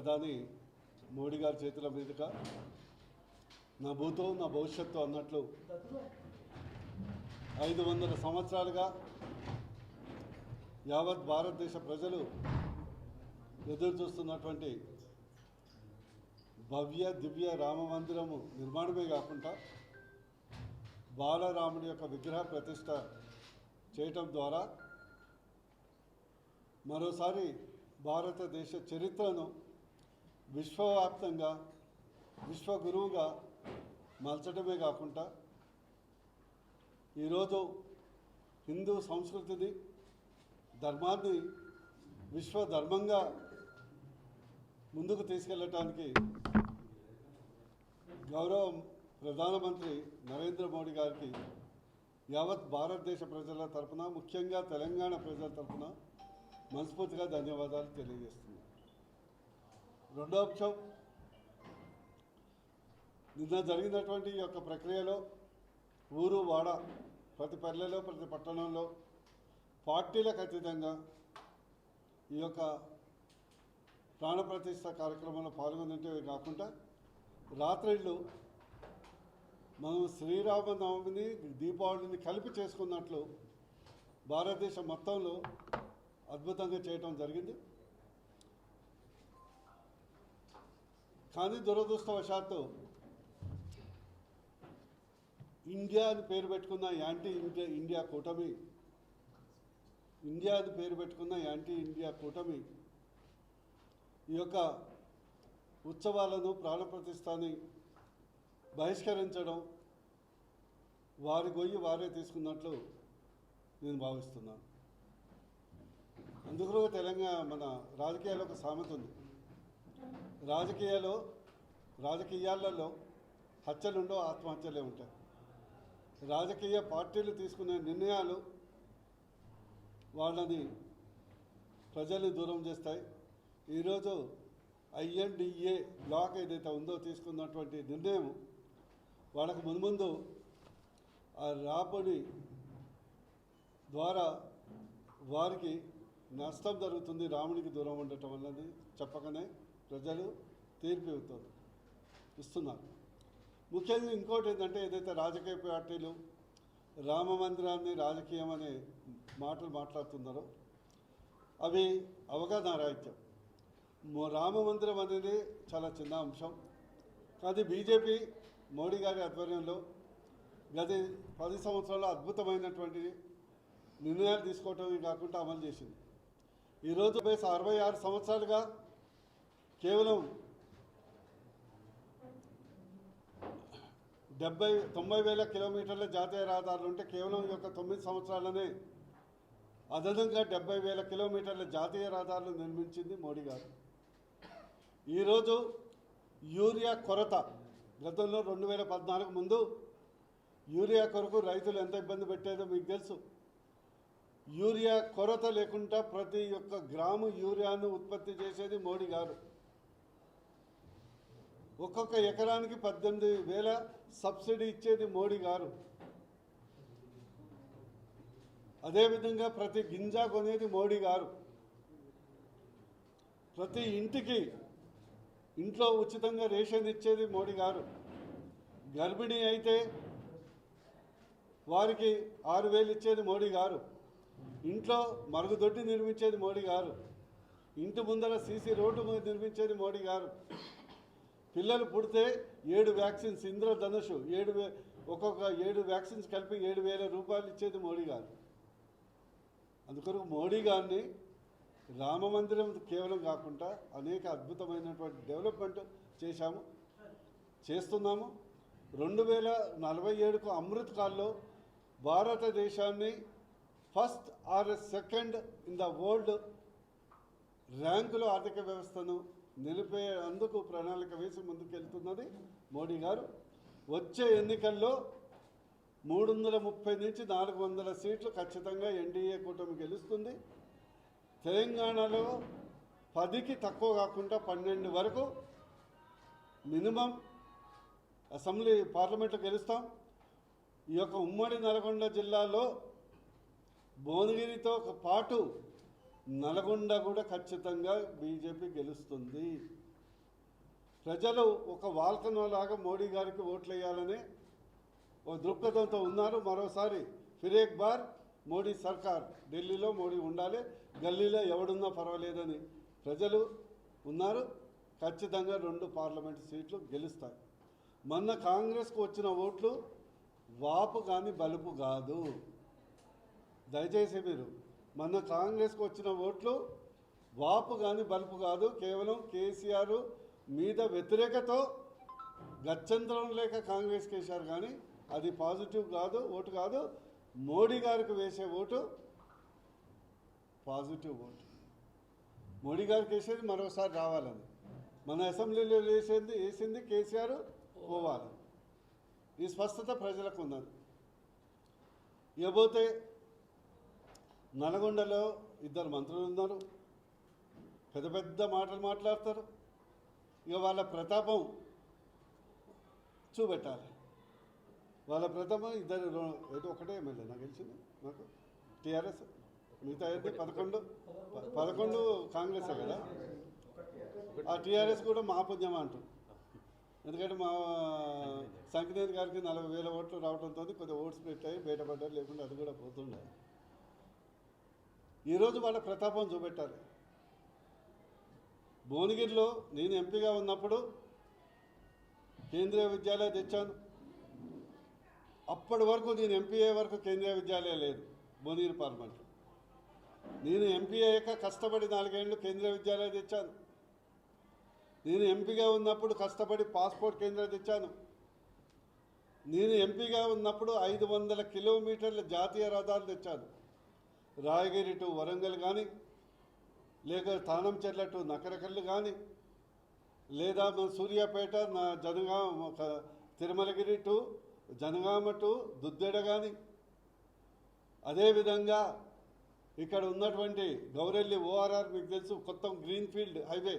ప్రధాని మోడీ గారి చేతుల మీదుగా నా భూతం నా భవిష్యత్తు అన్నట్లు ఐదు వందల సంవత్సరాలుగా యావత్ భారతదేశ ప్రజలు ఎదురు చూస్తున్నటువంటి భవ్య దివ్య రామ మందిరము నిర్మాణమే కాకుండా బాలరాముడి యొక్క విగ్రహ ప్రతిష్ట చేయటం ద్వారా మరోసారి భారతదేశ చరిత్రను విశ్వవ్యాప్తంగా విశ్వగురువుగా మలచడమే కాకుండా ఈరోజు హిందూ సంస్కృతిని ధర్మాన్ని విశ్వధర్మంగా ముందుకు తీసుకెళ్ళటానికి గౌరవ ప్రధానమంత్రి నరేంద్ర మోడీ గారికి యావత్ భారతదేశ ప్రజల తరఫున ముఖ్యంగా తెలంగాణ ప్రజల తరఫున మనస్ఫూర్తిగా ధన్యవాదాలు తెలియజేస్తున్నాను. రెండో అంశం. నిన్న జరిగినటువంటి ఈ యొక్క ప్రక్రియలో ఊరు వాడ ప్రతి పల్లెలో ప్రతి పట్టణంలో పార్టీలకు అతీతంగా ఈ యొక్క ప్రాణప్రతిష్ట కార్యక్రమంలో పాల్గొందంటే కాకుండా రాత్రిళ్ళు మనం శ్రీరామనవమిని దీపావళిని కలిపి చేసుకున్నట్లు భారతదేశం మొత్తంలో అద్భుతంగా చేయటం జరిగింది. కానీ దురదృష్టవశాత్తు ఇండియా అని పేరు పెట్టుకున్న యాంటీ ఇండియా ఇండియా కూటమి ఇండియా అని పేరు పెట్టుకున్న యాంటీ ఇండియా కూటమి ఈ యొక్క ఉత్సవాలను ప్రాణప్రతిష్టాన్ని బహిష్కరించడం వారి గొయ్యి వారే తీసుకున్నట్లు నేను భావిస్తున్నాను. అందుకు తెలంగాణ మన రాజకీయాల్లో ఒక సామెత ఉంది. రాజకీయాలు రాజకీయాలలో హత్యలుండో ఆత్మహత్యలే ఉంటాయి. రాజకీయ పార్టీలు తీసుకునే నిర్ణయాలు వాళ్ళని ప్రజల్ని దూరం చేస్తాయి. ఈరోజు ఐఎన్డిఏ బ్లాక్ ఏదైతే ఉందో తీసుకున్నటువంటి నిర్ణయం వాళ్ళకు ముందు ఆ రాబడి ద్వారా వారికి నష్టం జరుగుతుంది. రామునికి దూరం ఉండటం అన్నది చెప్పకనే ప్రజలు తీర్పు ఇవ్వుతారు ఇస్తున్నారు. ముఖ్యంగా ఇంకోటి ఏంటంటే ఏదైతే రాజకీయ పార్టీలు రామ మందిరాన్ని రాజకీయం అనే మాటలు మాట్లాడుతున్నారో అవి అవగాహన రాహిత్యం. రామ మందిరం అనేది చాలా చిన్న అంశం. కానీ బీజేపీ మోడీ గారి ఆధ్వర్యంలో గత పది సంవత్సరాల్లో అద్భుతమైనటువంటి నిర్ణయాలు తీసుకోవటమే కాకుండా అమలు చేసింది. ఈరోజు బేస్ అరవై ఆరు సంవత్సరాలుగా కేవలం డెబ్బై తొంభై వేల కిలోమీటర్ల జాతీయ రహదారులు ఉంటే కేవలం ఈ యొక్క తొమ్మిది సంవత్సరాలనే అదనంగా డెబ్బై వేల కిలోమీటర్ల జాతీయ రహదారులు నిర్మించింది మోడీ గారు. ఈరోజు యూరియా కొరత గతంలో రెండు వేల పద్నాలుగు ముందు యూరియా కొరకు రైతులు ఎంత ఇబ్బంది పెట్టేదో మీకు తెలుసు. యూరియా కొరత లేకుండా ప్రతి ఒక్క గ్రాము యూరియాను ఉత్పత్తి చేసేది మోడీ గారు. ఒక్కొక్క ఎకరానికి పద్దెనిమిది వేల సబ్సిడీ ఇచ్చేది మోడీ గారు. అదేవిధంగా ప్రతి గింజ కొనేది మోడీ గారు. ప్రతి ఇంటికి ఇంట్లో ఉచితంగా రేషన్ ఇచ్చేది మోడీ గారు. గర్భిణీ అయితే వారికి ఆరు వేలు ఇచ్చేది మోడీ గారు. ఇంట్లో మరుగుదొడ్డి నిర్మించేది మోడీ గారు. ఇంటి ముందర సీసీ రోడ్డు నిర్మించేది మోడీ గారు. పిల్లలు పుడితే ఏడు వ్యాక్సిన్స్ ఇంద్రధనుషు ఏడు వే ఒక్కొక్క ఏడు వ్యాక్సిన్స్ కలిపి ఏడు వేల రూపాయలు ఇచ్చేది మోడీ గారు. అందుకొరకు మోడీ గారిని రామ మందిరం కేవలం కాకుండా అనేక అద్భుతమైనటువంటి డెవలప్మెంట్ చేశాము చేస్తున్నాము. రెండు వేల నలభై ఏడుకు అమృత్ కాల్లో భారతదేశాన్ని first or second in the world ర్యాంకులో ఆర్థిక వ్యవస్థను నిలిపే అందుకు ప్రణాళిక వేసి ముందుకెళ్తున్నది మోడీ గారు. వచ్చే ఎన్నికల్లో మూడు వందల ముప్పై నుంచి నాలుగు వందల సీట్లు ఖచ్చితంగా ఎన్డీఏ కూటమి గెలుస్తుంది. తెలంగాణలో పదికి తక్కువ కాకుండా పన్నెండు వరకు మినిమం అసెంబ్లీ పార్లమెంట్లో గెలుస్తాం. ఈ యొక్క ఉమ్మడి నల్గొండ జిల్లాలో భువనగిరితో పాటు నల్గొండ కూడా ఖచ్చితంగా బీజేపీ గెలుస్తుంది. ప్రజలు ఒక వాల్కనోలాగా మోడీ గారికి ఓట్లు వేయాలని ఓ దృక్పథంతో ఉన్నారు. మరోసారి ఫిరేక్ బార్ మోడీ సర్కార్ ఢిల్లీలో మోడీ ఉండాలి గల్లీలో ఎవడున్నా పర్వాలేదని ప్రజలు ఉన్నారు. ఖచ్చితంగా రెండు పార్లమెంట్ సీట్లు గెలుస్తాయి. మొన్న కాంగ్రెస్కు వచ్చిన ఓట్లు వాపు కానీ బలుపు కాదు. దయచేసి మీరు మొన్న కాంగ్రెస్కి వచ్చిన ఓట్లు వాపు కానీ బలుపు కాదు. కేవలం కేసీఆర్ మీద వ్యతిరేకతో గత్యంతరం లేక కాంగ్రెస్కి వేశారు కానీ అది పాజిటివ్ కాదు ఓటు కాదు. మోడీ గారికి వేసే ఓటు పాజిటివ్ ఓటు. మోడీ గారికి వేసేది మరోసారి రావాలని. మన అసెంబ్లీలో వేసేది వేసింది కేసీఆర్ పోవాలి. ఈ స్పష్టత ప్రజలకు ఉన్నది. ఇకపోతే నల్గొండలో ఇద్దరు మంత్రులు ఉన్నారు. పెద్ద పెద్ద మాటలు మాట్లాడతారు. ఇక వాళ్ళ ప్రతాపం చూపెట్టాలి. వాళ్ళ ప్రతాపం ఇద్దరు ఏదో ఒకటే ఎమ్మెల్యే నాకు తెలిసింది నాకు. టీఆర్ఎస్ మిగతా అయితే పదకొండు పదకొండు కాంగ్రెసే కదా. ఆ టీఆర్ఎస్ కూడా మా పుణ్యమా అంటారు. ఎందుకంటే మా సంకనేత్ గారికి నలభై వేల ఓట్లు రావడంతో కొద్దిగా ఓట్స్ పెట్టాయి బయటపడ్డారు లేకుంటే అది కూడా పోతుండే. ఈరోజు వాళ్ళ ప్రతాపం చూపెట్టాలి. భువనగిరిలో నేను ఎంపీగా ఉన్నప్పుడు కేంద్రీయ విద్యాలయం తెచ్చాను. అప్పటి వరకు నేను ఎంపీ అయ్యే వరకు కేంద్రీయ విద్యాలయం లేదు భువనగిరి పార్లమెంట్లో నేను ఎంపీ అయ్యాక కష్టపడి నాలుగేళ్ళు కేంద్రీయ విద్యాలయం తెచ్చాను. నేను ఎంపీగా ఉన్నప్పుడు కష్టపడి పాస్పోర్ట్ కేంద్రం తెచ్చాను. నేను ఎంపీగా ఉన్నప్పుడు ఐదు వందల కిలోమీటర్ల జాతీయ రహదారులు తెచ్చాను. రాయగిరి టు వరంగల్ కానీ లేక తానం చెట్ల టు నకరకల్లు కానీ లేదా మన సూర్యాపేట నా జనగామ ఒక తిరుమలగిరి టు జనగామ టు దుద్దెడ కానీ అదేవిధంగా ఇక్కడ ఉన్నటువంటి గౌరెల్లి ఓఆర్ఆర్ మీకు తెలుసు కొత్త green field highway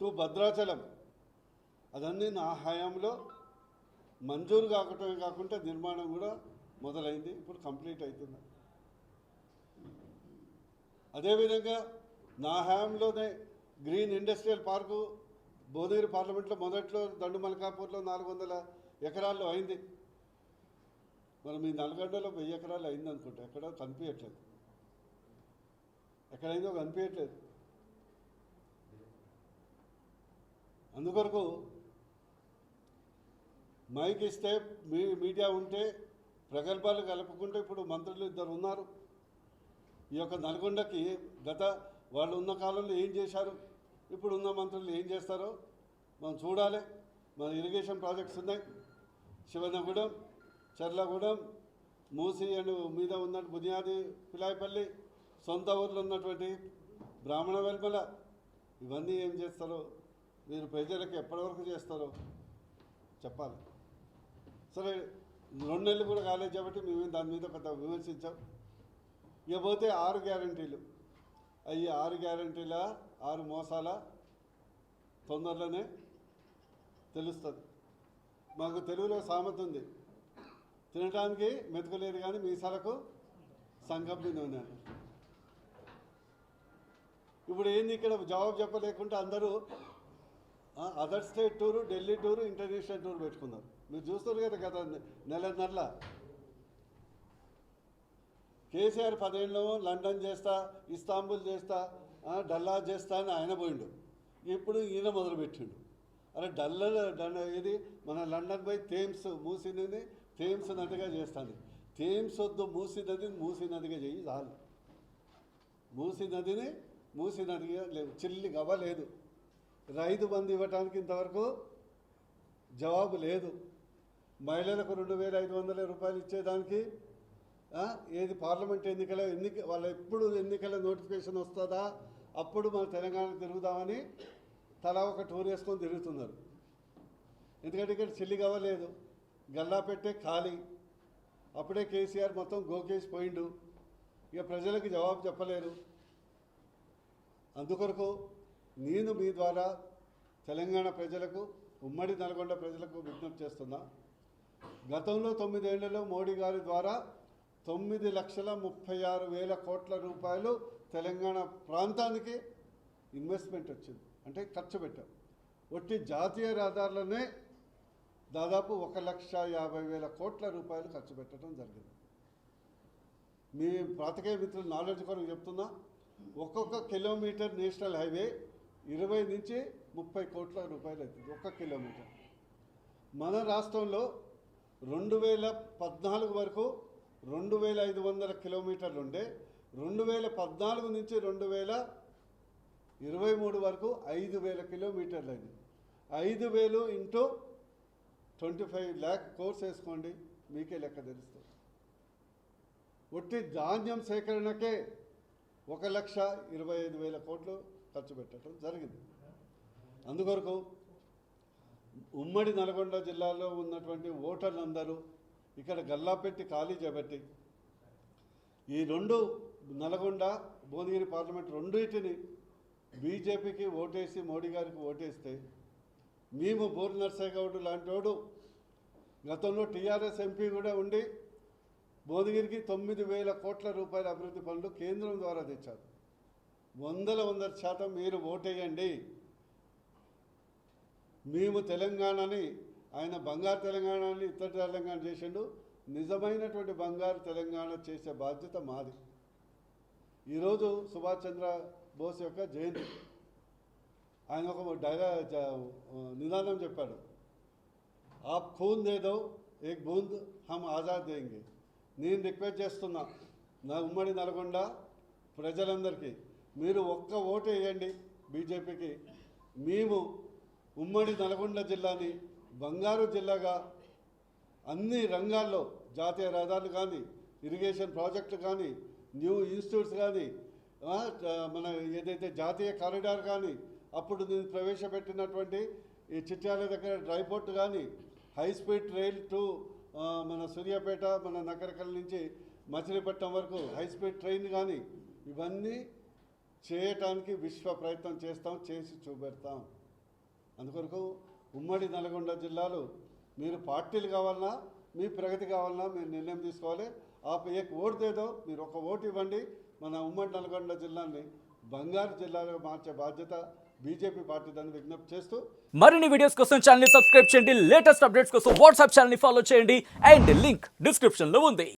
to Bhadrachalam. అదన్నీ నా హయాంలో మంజూరు కాకటమే కాకుండా నిర్మాణం కూడా మొదలైంది ఇప్పుడు కంప్లీట్ అవుతుంది అదేవిధంగా నా హయాంలోనే గ్రీన్ ఇండస్ట్రియల్ పార్కు భువనగిరి పార్లమెంట్లో మొదట్లో దండు మల్కాపూర్లో నాలుగు వందల ఎకరాల్లో అయింది. మరి మీ నల్గొండలో వెయ్యి ఎకరాలు అయింది అనుకుంటా. ఎక్కడ కనిపించట్లేదు. ఎక్కడైందో కనిపించట్లేదు. అందుకొరకు మైక్ ఇస్తే మీ మీడియా ఉంటే ప్రగల్భాలు కలుపుకుంటే ఇప్పుడు మంత్రులు ఇద్దరు ఉన్నారు. ఈ యొక్క నల్గొండకి గత వాళ్ళు ఉన్న కాలంలో ఏం చేశారు? ఇప్పుడు ఉన్న మంత్రులు ఏం చేస్తారో మనం చూడాలి. మన ఇరిగేషన్ ప్రాజెక్ట్స్ ఉన్నాయి. శివనగూడెం చర్లగూడెం మూసి అండ్ మీద ఉన్న బునియాది పిలాయపల్లి సొంత ఊర్లో ఉన్నటువంటి బ్రాహ్మణ వెల్మల ఇవన్నీ ఏం చేస్తారో మీరు ప్రజలకు ఎప్పటివరకు చేస్తారో చెప్పాలి. సరే రెండు నెలలు కూడా కాలేదు కాబట్టి మేము దాని మీద పెద్ద విమర్శించాం. ఇక పోతే ఆరు గ్యారంటీలు. అవి ఆరు గ్యారంటీల ఆరు మోసాల తొందరలోనే తెలుస్తుంది. మాకు తెలుగులో సామెత ఉంది. తినడానికి మెతుకులేదు కానీ మీసాలకు సంగంపి నూనె ఇప్పుడు ఏంది ఇక్కడ జవాబు చెప్పలేకుంటే అందరూ other state tour Delhi tour international tour పెట్టుకున్నారు మీరు చూస్తారు కదా గత నెల నెల కేసీఆర్ పదేళ్ళు లండన్ చేస్తా ఇస్తాంబుల్ చేస్తా డల్లా చేస్తా అని ఆయన పోయిండు. ఇప్పుడు ఈయన మొదలుపెట్టిండు. అరే డల్ల డల్ల ఇది మన లండన్ పోయి థేమ్స్ మూసీ నది థేమ్స్ నదిగా చేస్తాను థేమ్స్ వద్దు మూసీ నదిని మూసీ నదిగా చేయి చాలు. మూసీ నదిని మూసీ నదిగా లేవు చిల్లి అవ్వలేదు రైతు బంధు ఇవ్వటానికి ఇంతవరకు జవాబు లేదు. మహిళలకు రెండు వేల ఐదు వందల రూపాయలు ఇచ్చేదానికి ఏది పార్లమెంట్ ఎన్నికల ఎన్నిక వాళ్ళ ఎప్పుడు ఎన్నికల నోటిఫికేషన్ వస్తుందా? అప్పుడు మన తెలంగాణ తిరుగుదామని తలా ఒక టూర్ వేసుకొని తిరుగుతున్నారు. ఎందుకంటే ఇక్కడ చెల్లి కావలేదు గల్లా పెట్టే ఖాళీ. అప్పుడే కేసీఆర్ మొత్తం గోకేసి పోయిండు. ఇక ప్రజలకు జవాబు చెప్పలేరు. అందుకొరకు నేను మీ ద్వారా తెలంగాణ ప్రజలకు ఉమ్మడి నల్గొండ ప్రజలకు విజ్ఞప్తి చేస్తున్నా. గతంలో తొమ్మిదేళ్ళలో మోడీ గారి ద్వారా తొమ్మిది లక్షల ముప్పై ఆరు వేల కోట్ల రూపాయలు తెలంగాణ ప్రాంతానికి ఇన్వెస్ట్మెంట్ వచ్చింది. అంటే ఖర్చు పెట్టాం. ఒట్టి జాతీయ రహదారులనే దాదాపు ఒక లక్ష యాభై వేల కోట్ల రూపాయలు ఖర్చు పెట్టడం జరిగింది. మీ ప్రాతకే మిత్రులు నాలెడ్జ్ కొరకు చెప్తున్నా ఒక్కొక్క కిలోమీటర్ నేషనల్ హైవే ఇరవై నుంచి ముప్పై కోట్ల రూపాయలు అవుతుంది ఒక్క కిలోమీటర్. మన రాష్ట్రంలో రెండు వేల పద్నాలుగు వరకు రెండు వేల ఐదు వందల కిలోమీటర్లు ఉండే రెండు వేల పద్నాలుగు నుంచి రెండు వేల ఇరవై మూడు వరకు ఐదు వేల కిలోమీటర్లు అయింది. ఐదు వేలు into twenty five lakh crores వేసుకోండి. మీకే లెక్క తెలుస్తుంది. ఒట్టి ధాన్యం సేకరణకే ఒక లక్ష ఇరవై ఐదు వేల కోట్లు ఖర్చు పెట్టడం జరిగింది. అందుకొరకు ఉమ్మడి నల్గొండ జిల్లాలో ఉన్నటువంటి ఓటర్లందరూ ఇక్కడ గల్లాపెట్టి ఖాళీ చేపట్టి. ఈ రెండు నల్గొండ భువనగిరి పార్లమెంట్ రెండింటిని బీజేపీకి ఓటేసి మోడీ గారికి ఓటేస్తే మేము బోర్ నర్సయ్య లాంటి వాడు గతంలో టీఆర్ఎస్ ఎంపీ కూడా ఉండి భువనగిరికి తొమ్మిది వేల కోట్ల రూపాయల అభివృద్ధి పనులు కేంద్రం ద్వారా తెచ్చారు. వందల వందల శాతం మీరు ఓటేయండి. మేము తెలంగాణని ఆయన బంగారు తెలంగాణని ఇతర తెలంగాణ చేసిండు. నిజమైనటువంటి బంగారు తెలంగాణ చేసే బాధ్యత మాది. ఈరోజు సుభాష్ చంద్ర బోస్ యొక్క జయంతి. ఆయన ఒక డైలా నిదానం చెప్పాడు. ఆప్ ఖూన్ దేదో ఏక్ బూంద్ హమ్ ఆజాద్ దేంగి. నేను రిక్వెస్ట్ చేస్తున్నా నా ఉమ్మడి నల్గొండ ప్రజలందరికీ మీరు ఒక్క ఓటు వేయండి బీజేపీకి. మేము ఉమ్మడి నల్గొండ జిల్లాని బంగారు జిల్లాగా అన్ని రంగాల్లో జాతీయ రహదారులు కానీ ఇరిగేషన్ ప్రాజెక్టులు కానీ న్యూ ఇన్స్టిట్యూట్స్ కానీ మన ఏదైతే జాతీయ కారిడార్ కానీ అప్పుడు నేను ప్రవేశపెట్టినటువంటి ఈ చిట్యాల దగ్గర డ్రైపోర్ట్ కానీ హై స్పీడ్ రైల్ టు మన సూర్యాపేట మన నకరకల్ నుంచి మచిలీపట్నం వరకు హై స్పీడ్ ట్రైన్ కానీ ఇవన్నీ చేయటానికి విశ్వ ప్రయత్నం చేస్తాం చేసి చూపెడతాం. అందుకొరకు ఉమ్మడి నల్గొండ జిల్లాలో మీరు పార్టీలు కావాలన్నా మీ ప్రగతి కావాలన్నా మీరు నిర్ణయం తీసుకోవాలి. ఆ ఏక ఓటు ఏదో మీరు ఒక ఓటు ఇవ్వండి. మన ఉమ్మడి నల్గొండ జిల్లాని బంగారు జిల్లాగా మార్చే బాధ్యత బీజేపీ పార్టీ దాన్ని విజ్ఞప్తి చేస్తూ మరిన్ని వీడియోస్ కోసం ఛానల్ సబ్స్క్రైబ్ చేయండి. లేటెస్ట్ అప్డేట్స్ కోసం వాట్సాప్ ఛానల్ని ఫాలో చేయండి. అండ్ లింక్ డిస్క్రిప్షన్లో ఉంది.